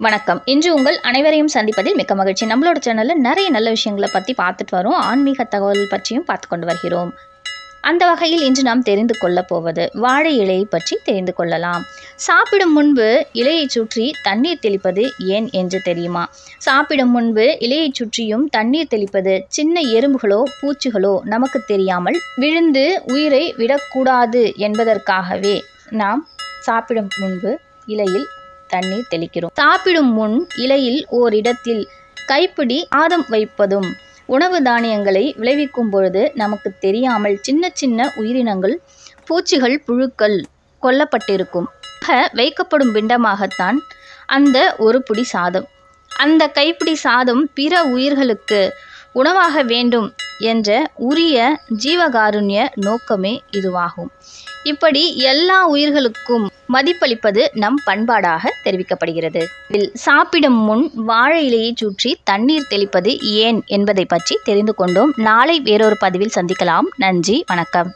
வணக்கம். இன்று உங்கள் அனைவரையும் சந்திப்பதில் மிக்க மகிழ்ச்சி. நம்மளோட சேனலில் நிறைய நல்ல விஷயங்களை பற்றி பார்த்துட்டு வரோம். ஆன்மீக தகவல் பற்றியும் பார்த்து கொண்டு வருகிறோம். அந்த வகையில் இன்று நாம் தெரிந்து கொள்ளப் போவது வாழை இலையை பற்றி தெரிந்து கொள்ளலாம். சாப்பிடும் முன்பு இலையை சுற்றி தண்ணீர் தெளிப்பது ஏன் என்று தெரியுமா? சாப்பிடும் முன்பு இலையை சுற்றியும் தண்ணீர் தெளிப்பது சின்ன எறும்புகளோ பூச்சிகளோ நமக்கு தெரியாமல் விழுந்து உயிரை விடக்கூடாது என்பதற்காகவே நாம் சாப்பிடும் முன்பு இலையில் தண்ணீர் தெளிக்கிறோம். சாப்பிடும் முன் இலையில் ஓரிடத்தில் கைப்பிடி ஆதம் வைப்பதும் உணவு தானியங்களை விளைவிக்கும் பொழுது நமக்கு தெரியாமல் சின்ன சின்ன உயிரினங்கள் பூச்சிகள் புழுக்கள் கொல்லப்பட்டிருக்கும். வைக்கப்படும் பிண்டமாகத்தான் அந்த ஒரு பிடி சாதம். அந்த கைப்பிடி சாதம் பிற உயிர்களுக்கு உணவாக வேண்டும் என்ற உரிய ஜீவகாருண்ய நோக்கமே இதுவாகும். இப்படி எல்லா உயிர்களுக்கும் மதிப்பளிப்பது நம் பண்பாடாக தெரிவிக்கப்படுகிறது. இதில் சாப்பிடும் முன் வாழை இலையை சுற்றி தண்ணீர் தெளிப்பது ஏன் என்பதை பற்றி தெரிந்து கொண்டோம். நாளை வேறொரு பதிவில் சந்திக்கலாம். நன்றி. வணக்கம்.